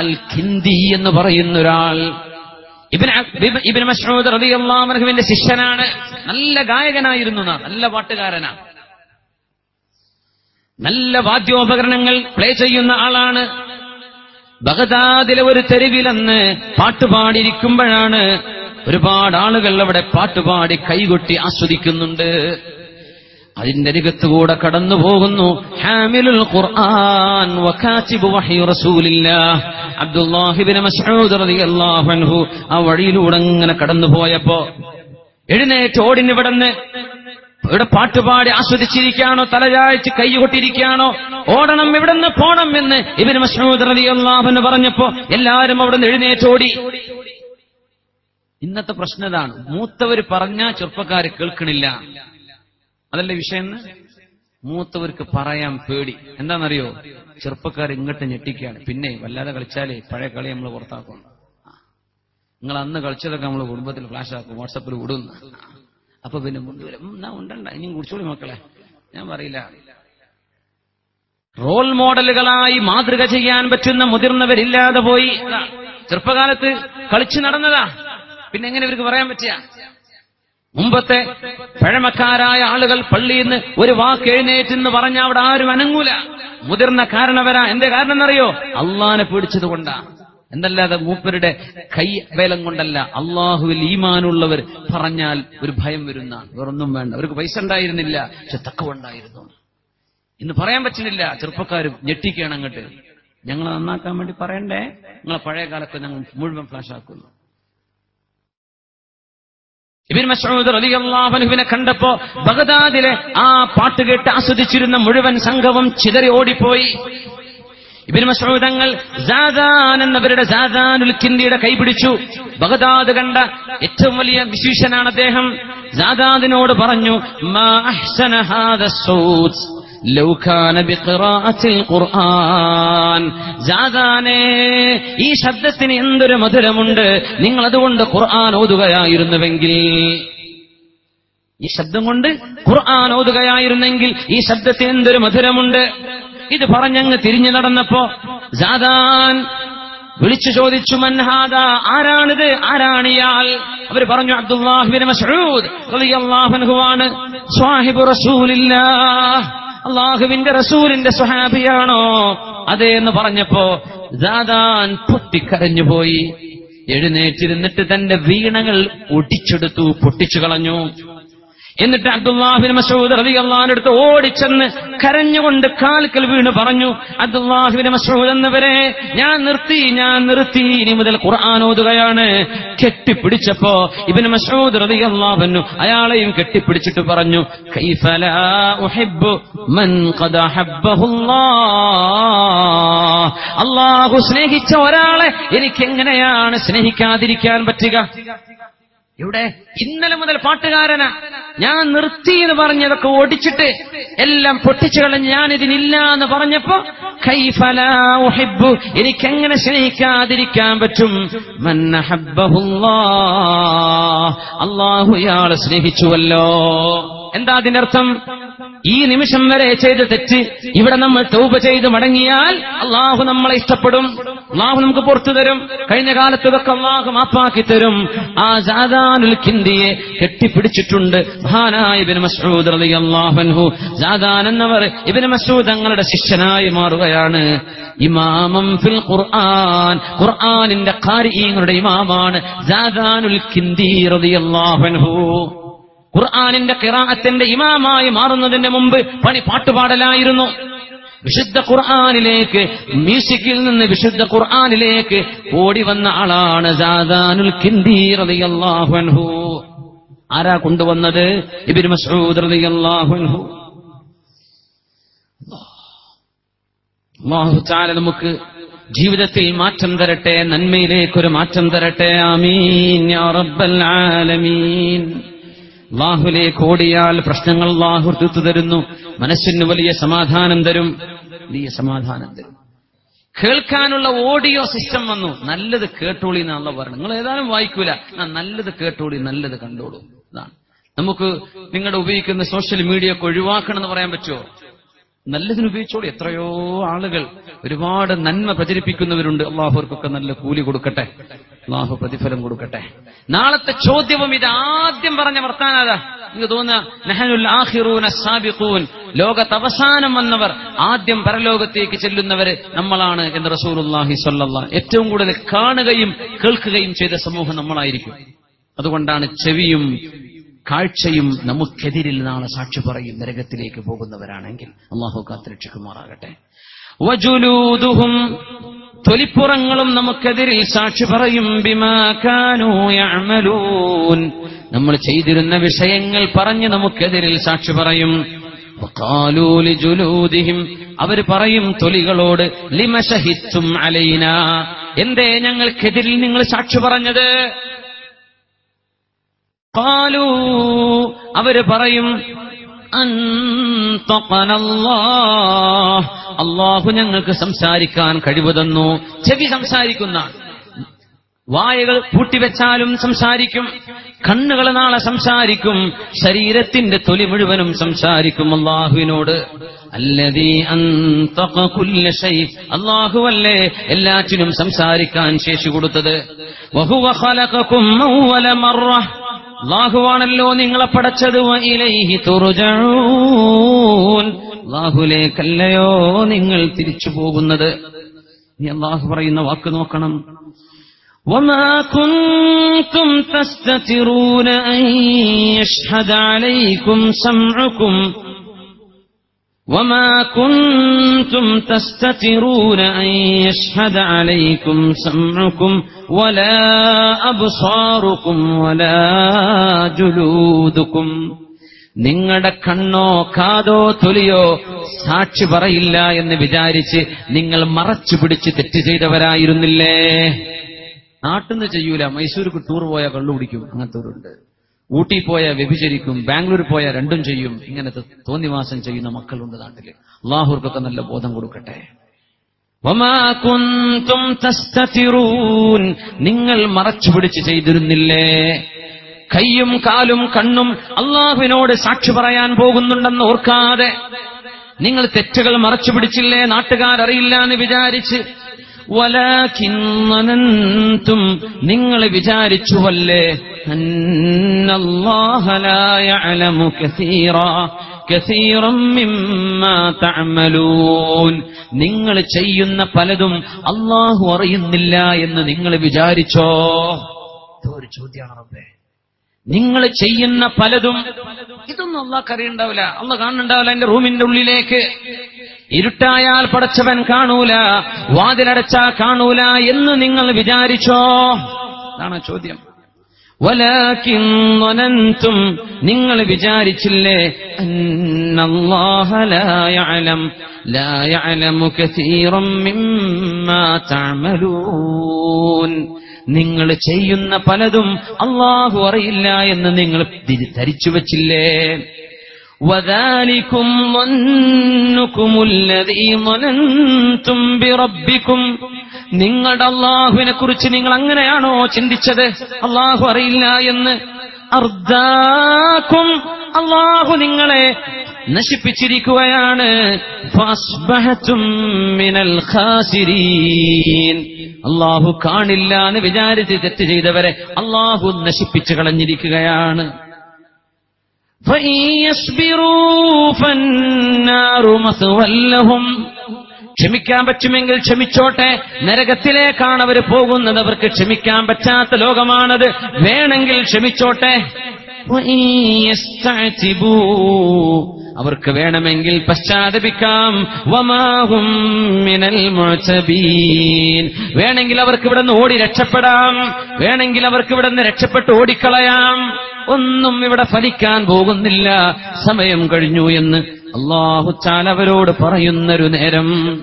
അൽ ഖിന്ദി എന്ന് പറയുന്ന ഒരാൾ ഇബിൻ റളിയല്ലാഹു അൻഹുവിന്റെ ശിഷ്യനാണ്. നല്ല ഗായകനായിരുന്നു നല്ല പാട്ടുകാരനാണ് നല്ല വാദ്യോപകരണങ്ങൾ പ്ലേ ചെയ്യുന്ന ആളാണ്. ബഗദാദിലെ ഒരു തെരുവിലെന്ന് പാട്ടുപാടിയിരിക്കുമ്പോഴാണ് ഒരുപാട് ആളുകൾ അവിടെ പാട്ടുപാടി കൈകൊട്ടി ആസ്വദിക്കുന്നുണ്ട്. അതിന്റെ അരികത്തുകൂടെ കടന്നു പോകുന്നു ഹാമിലുൽ ഖുർആൻ വകാതിബു അബ്ദുല്ലാഹിബ്നു മസ്ഊദ് റളിയല്ലാഹു അൻഹു ആ വഴിയിലൂടെ അങ്ങനെ കടന്നു പോയപ്പോ എഴുന്നേറ്റ് ഓടിനിവിടുന്ന് ഇവിടെ പാട്ടുപാടി ആസ്വദിച്ചിരിക്കുകയാണോ തലചായ്ച്ച് കൈകൊട്ടിരിക്കുകയാണോ ഓടണം ഇവിടുന്ന് പോണം എന്ന് ഇവന് മസ്ഊദ് റളിയല്ലാഹു പറഞ്ഞപ്പോ എല്ലാവരും അവിടുന്ന് എഴുന്നേറ്റോടി ഇന്നത്തെ പ്രശ്നം മൂത്തവര് പറഞ്ഞ ചെറുപ്പക്കാര് കേൾക്കണില്ല. അതല്ലേ വിഷയം? മൂത്തവർക്ക് പറയാൻ പേടി. എന്താണെന്നറിയോ? ചെറുപ്പക്കാർ ഇങ്ങോട്ട് ഞെട്ടിക്കുകയാണ്. പിന്നെ വല്ലാതെ കളിച്ചാലേ പഴയ കളി നമ്മൾ പുറത്താക്കും. നിങ്ങൾ അന്ന് കളിച്ചതൊക്കെ നമ്മൾ കുടുംബത്തിൽ ഫ്ലാഷ് ആക്കും വാട്സപ്പിൽ വിടുന്നു അപ്പൊ പിന്നെ മുണ്ടുവരും എന്നാ ഉണ്ടണ്ട. ഇനിയും കുടിച്ചോളി മക്കളെ. ഞാൻ പറയില്ല. റോൾ മോഡലുകളായി മാതൃക ചെയ്യാൻ പറ്റുന്ന മുതിർന്നവരില്ലാതെ പോയി. ചെറുപ്പകാലത്ത് കളിച്ചു നടന്നതാ. പിന്നെ എങ്ങനെ ഇവർക്ക് പറയാൻ പറ്റിയ? മുമ്പത്തെ പഴമക്കാരായ ആളുകൾ പള്ളിയിൽ നിന്ന് ഒരു വാക്ക് എഴുന്നേറ്റെന്ന് പറഞ്ഞ അവിടെ ആരും അനങ്ങൂല. മുതിർന്ന കാരണവരാ എന്റെ കാരണം എന്നറിയോ അള്ളാനെ പേടിച്ചത് കൊണ്ടാ. എന്തല്ലാതെ മൂപ്പരുടെ കൈ വേലം കൊണ്ടല്ല. അള്ളാഹുവിൽ ഈമാനുള്ളവർ പറഞ്ഞാൽ ഒരു ഭയം വരുന്ന വേറൊന്നും വേണ്ട. അവർക്ക് പൈസ ഉണ്ടായിരുന്നില്ല പക്ഷെ തക്കവ ഉണ്ടായിരുന്നു. ഇന്ന് പറയാൻ പറ്റുന്നില്ല. ചെറുപ്പക്കാരും ഞെട്ടിക്കുകയാണ് അങ്ങോട്ട്. ഞങ്ങളെ നന്നാക്കാൻ വേണ്ടി പറയണ്ടേ? നിങ്ങളെ പഴയ കാലത്ത് ഞങ്ങൾ മുഴുവൻ ഫ്ലാഷ് ആക്കുന്നു. ഇബിൻ മസൂദ് റളിയല്ലാഹു അൻഹുവിനെ കണ്ടപ്പോ ബഗദാദിലെ ആ പാട്ട് കേട്ട് ആസ്വദിച്ചിരുന്ന മുഴുവൻ സംഘവും ചിതറി ഓടിപ്പോയി. ഇബിൻ മസൂദങ്ങൾ സാദാൻ എന്നവരുടെ കിന്ദിയുടെ കൈപിടിച്ചു ബഗദാദ് കണ്ട ഏറ്റവും വലിയ വിശേഷനാണ് അദ്ദേഹം. സാദാദിനോട് പറഞ്ഞു മാ ഈ ശബ്ദത്തിന് എന്തൊരു മധുരമുണ്ട്? നിങ്ങൾ അതുകൊണ്ട് ഖുർആൻ ഓതുകയായിരുന്നുവെങ്കിൽ. ഈ ശബ്ദം കൊണ്ട് ഖുർആൻ ഓതുകയായിരുന്നെങ്കിൽ ഈ ശബ്ദത്തിന് എന്തൊരു മധുരമുണ്ട്? ഇത് പറഞ്ഞങ്ങ് തിരിഞ്ഞു നടന്നപ്പോ ജാദാൻ വിളിച്ചു ചോദിച്ചു മൻഹാദ ആരാണിത്? ആരാണിയാൽ അവർ പറഞ്ഞു അബ്ദുല്ലാഹിബിൻ അൻഹു ആണ്. സ്വാഹിബു റസൂലില്ലാഹ്. അള്ളാഹുവിന്റെ റസൂലിന്റെ സ്വഹാബിയാണോ? അതെ എന്ന് പറഞ്ഞപ്പോ ദാദാൻ പൊട്ടിക്കരഞ്ഞുപോയി എഴുന്നേറ്റിരുന്നിട്ട് തന്റെ വീണകൾ ഒടിച്ചെടുത്തു പൊട്ടിച്ചു കളഞ്ഞു. എന്നിട്ട് അബ്ദുല്ലാഹിൻ മസൂദ് റബി അള്ളഹാനടുത്ത് ഓടിച്ചെന്ന് കരഞ്ഞുകൊണ്ട് കാൽക്കൽ വീണ് പറഞ്ഞു അബ്ദുല്ലാഹിബിൻ മസൂദ് എന്നവരെ ഞാൻ നിർത്തി ഞാൻ നിർത്തി ഇനി മുതൽ ഖുർആൻ ഓതുകയാണ്. കെട്ടിപ്പിടിച്ചപ്പോ ഇബിന് മസൂദ് റബി അള്ളാഹുന്നു അയാളെയും കെട്ടിപ്പിടിച്ചിട്ട് പറഞ്ഞു അള്ളാഹു സ്നേഹിച്ച ഒരാളെ എനിക്ക് എങ്ങനെയാണ് സ്നേഹിക്കാതിരിക്കാൻ പറ്റുക? ഇവിടെ ഇന്നലെ മുതൽ പാട്ടുകാരനാ. ഞാൻ നിർത്തി എന്ന് പറഞ്ഞതൊക്കെ ഓടിച്ചിട്ട് എല്ലാം പൊട്ടിച്ചു കളഞ്ഞ് ഞാൻ ഇതിനില്ല എന്ന് പറഞ്ഞപ്പോ കൈഫലാ ഉഹിബ്ബു എനിക്കെങ്ങനെ സ്നേഹിക്കാതിരിക്കാൻ പറ്റും? അള്ളാഹു ഇയാളെ സ്നേഹിച്ചുവല്ലോ. എന്താ അതിനർത്ഥം? ഈ നിമിഷം വരെ ചെയ്ത തെറ്റ് ഇവിടെ നമ്മൾ തൗബ ചെയ്ത് മടങ്ങിയാൽ അള്ളാഹു നമ്മളെ ഇഷ്ടപ്പെടും. അള്ളാഹു നമുക്ക് പുറത്തു തരും. കഴിഞ്ഞ കാലത്തൊക്കെ അള്ളാഹു മാപ്പാക്കി തരും. ആ ജാദാനുൽ കിന്തിയെ കെട്ടിപ്പിടിച്ചിട്ടുണ്ട് മഹാനായ എന്നവർ തങ്ങളുടെ ശിഷ്യനായി മാറുകയാണ്. ഇമാമം ഫിൽ ഖുർആൻ. ഖുർആനിന്റെ ഖാരിഈങ്ങളുടെ ഇമാമാണ് ജാദാനുൽ കിന്തി റളിയല്ലാഹു അൻഹു. ഖുർആാനിന്റെ കിറാഅത്തിന്റെ ഇമാമായി മാറുന്നതിന് മുമ്പ് പണി പാട്ടുപാടലായിരുന്നു. വിശുദ്ധ ഖുർആാനിലേക്ക് മ്യൂസിക്കിൽ നിന്ന് വിശുദ്ധ ഖുർആാനിലേക്ക് ഓടി വന്ന ആളാണ് ജാദാനുൽ കിന്ദി റളിയല്ലാഹു അൻഹു. ആരാ കൊണ്ടുവന്നത്? ഇബ്നു മസ്ഊദ് റളിയല്ലാഹു അൻഹു. അല്ലാഹു തആല നമുക്ക് ജീവിതത്തിൽ മാറ്റം തരട്ടെ നന്മയിലേക്കൊരു മാറ്റം തരട്ടെ. ആമീൻ യാ റബ്ബൽ ആലമീൻ. അള്ളാഹുലേക്ക് ഓടിയാൽ പ്രശ്നങ്ങൾ ലാഹു തീർത്തു തരുന്നു. മനസ്സിന് വലിയ സമാധാനം തരും. വലിയ സമാധാനം തരും. കേൾക്കാനുള്ള ഓഡിയോ സിസ്റ്റം വന്നു. നല്ലത് കേട്ടോളി എന്നുള്ള പറഞ്ഞു നിങ്ങൾ ഏതാനും വായിക്കൂല. നല്ലത് കേട്ടോളി നല്ലത് കണ്ടോളൂ. ഇതാണ്. നമുക്ക് നിങ്ങളുടെ ഉപയോഗിക്കുന്ന സോഷ്യൽ മീഡിയ ഒക്കെ ഒഴിവാക്കണം എന്ന് പറയാൻ പറ്റുമോ? നല്ലതിന് ഉപയോഗിച്ചോളൂ. എത്രയോ ആളുകൾ ഒരുപാട് നന്മ പ്രചരിപ്പിക്കുന്നവരുണ്ട്. അള്ളാഹുർക്കൊക്കെ നല്ല കൂലി കൊടുക്കട്ടെ. അള്ളാഹു പ്രതിഫലം കൊടുക്കട്ടെ. നാളത്തെ ചോദ്യവും ഇത് ആദ്യം പറഞ്ഞ വർത്താനാതാ. എനിക്ക് തോന്നുക ലോകത്ത് അവസാനം വന്നവർ ആദ്യം പരലോകത്തേക്ക് ചെല്ലുന്നവര് നമ്മളാണ് എന്ന് റസൂലുള്ളാഹി സ്വല്ലല്ലാ ഏറ്റവും കൂടുതൽ കാണുകയും കേൾക്കുകയും ചെയ്ത സമൂഹം നമ്മളായിരിക്കും. അതുകൊണ്ടാണ് ചെവിയും കാഴ്ചയും നമുക്കെതിരിൽ നാളെ സാക്ഷി പറയും നരകത്തിലേക്ക് പോകുന്നവരാണെങ്കിൽ. അള്ളാഹു കാത്തിരക്ഷിക്കുമാറാകട്ടെ. വജുലൂദുഹും തൊലിപ്പുറങ്ങളും നമുക്കെതിരിൽ സാക്ഷി പറയും ബിമാ യഅമലൂൻ. നമ്മൾ ചെയ്തിരുന്ന വിഷയങ്ങൾ പറഞ്ഞ് നമുക്കെതിരിൽ സാക്ഷി പറയും. വഖാലൂ ലിജുലൂദിഹിം. അവർ പറയും തൊലികളോട് ലിമശഹിത്തും അലൈന. എന്തേ ഞങ്ങൾക്കെതിരിൽ നിങ്ങൾ സാക്ഷി പറഞ്ഞത്? കാലൂ അവർ പറയും. അള്ളാഹു ഞങ്ങൾക്ക് സംസാരിക്കാൻ കഴിവ് തന്നു. ചെവി സംസാരിക്കുന്ന വായകൾ പൂട്ടിവെച്ചാലും സംസാരിക്കും. കണ്ണുകൾ നാളെ സംസാരിക്കും. ശരീരത്തിന്റെ തൊലി മുഴുവനും സംസാരിക്കും അള്ളാഹുവിനോട് അള്ളാഹുവല്ലേ എല്ലാറ്റിനും സംസാരിക്കാൻ ശേഷി കൊടുത്തത്. വഹുവ ഖലഖകും അവ്വല മറ അള്ളാഹുവാണല്ലോ നിങ്ങളെ പടച്ചത് വ ഇലൈഹി തുർജഊൻ അള്ളാഹുലേക്കല്ലയോ നിങ്ങൾ തിരിച്ചു പോകുന്നത് ഇനി അള്ളാഹു പറയുന്ന വാക്ക് നോക്കണം وما كنتم تستترون أن يشهد عليكم سمعكم وما كنتم تستترون أن يشهد عليكم سمعكم ولا أبصاركم ولا جلودكم നിങ്ങളുടെ കണ്ണോ കാതോ തൊലിയോ സാക്ഷി പറയില്ല എന്ന് വിചാരിച്ച് നിങ്ങൾ മറച്ചു പിടിച്ച് തെറ്റ് ചെയ്തവരായിരുന്നില്ലേ നാട്ടിൽ നിന്ന് ചെയ്യൂല മൈസൂർക്ക് ടൂർ പോയ കള്ളു കുടിക്കും അങ്ങനത്തെ ഊട്ടി പോയ വ്യഭിചരിക്കും ബാംഗ്ലൂർ പോയ രണ്ടും ചെയ്യും. ഇങ്ങനത്തെ തോന്നിവാസം ചെയ്യുന്ന മക്കളുണ്ട് നാട്ടിൽ അള്ളാഹുർക്കൊക്കെ നല്ല ബോധം കൊടുക്കട്ടെ. നിങ്ങൾ മറച്ചു പിടിച്ച് ചെയ്തിരുന്നില്ലേ? കയ്യും കാലും കണ്ണും അള്ളാഹുവിനോട് സാക്ഷി പറയാൻ പോകുന്നുണ്ടെന്ന് ഓർക്കാതെ നിങ്ങൾ തെറ്റുകൾ മറച്ചു പിടിച്ചില്ലേ? നാട്ടുകാരറിയില്ല എന്ന് വിചാരിച്ച് വലാഖിന്നനന്തും നിങ്ങൾ വിചാരിച്ചുവല്ലേ? അന്നല്ലാഹ ലാ യഅലമു കസീറാ നിങ്ങൾ ചെയ്യുന്ന പലതും അള്ളാഹു അറിയുന്നില്ല എന്ന് നിങ്ങൾ വിചാരിച്ചോ? ഒരു ചോദ്യമാണ് നിങ്ങൾ ചെയ്യുന്ന പലതും ഇതൊന്നും അള്ളാഹ് അറിയണ്ടാവില്ല അള്ളാഹ് കാണുന്നുണ്ടാവില്ല എന്റെ റൂമിന്റെ ഉള്ളിലേക്ക്. ഇരുട്ടായാൽ പടച്ചവൻ കാണൂല വാതിലടച്ചാ കാണൂല എന്ന് നിങ്ങൾ വിചാരിച്ചോ? അതാണ് ചോദ്യം ും. നിങ്ങൾ വിചാരിച്ചില്ലേ? കസീറം തഅമലൂൻ. നിങ്ങൾ ചെയ്യുന്ന പലതും അള്ളാഹു അറിയില്ല എന്ന് നിങ്ങൾ ധരിച്ചു വച്ചില്ലേ? وذلكم ظنكم الذي ظننتم بربكم നിങ്ങളുടെ അള്ളാഹുവിനെ കുറിച്ച് നിങ്ങൾ അങ്ങനെയാണോ ചിന്തിച്ചത് അള്ളാഹു അറിയില്ല എന്ന് അർദ്ദാക്കും അള്ളാഹു നിങ്ങളെ നശിപ്പിച്ചിരിക്കുകയാണ് ഫാസ്ബഹതും മിനൽ ഖാസിരീൻ. അള്ളാഹു കാണില്ല എന്ന് വിചാരിച്ച് തെറ്റ് ചെയ്തവരെ അള്ളാഹു നശിപ്പിച്ചു കളഞ്ഞിരിക്കുകയാണ് ക്ഷമിക്കാൻ പറ്റുമെങ്കിൽ ക്ഷമിച്ചോട്ടെ. നരകത്തിലേക്കാണ് അവർ പോകുന്നത്. അവർക്ക് ക്ഷമിക്കാൻ പറ്റാത്ത ലോകമാണത്. വേണമെങ്കിൽ ക്ഷമിച്ചോട്ടെ. അവർക്ക് വേണമെങ്കിൽ പശ്ചാത്തപിക്കാം. വേണമെങ്കിൽ അവർക്ക് ഇവിടെ നിന്ന് ഓടി രക്ഷപ്പെടാം. വേണമെങ്കിൽ അവർക്ക് ഇവിടെ നിന്ന് രക്ഷപ്പെട്ട് ഓടിക്കളയാം. ഒന്നും ഇവിടെ ഫലിക്കാൻ പോകുന്നില്ല. സമയം കഴിഞ്ഞു എന്ന് അള്ളാഹു ചാലവരോട് പറയുന്നൊരു നേരം.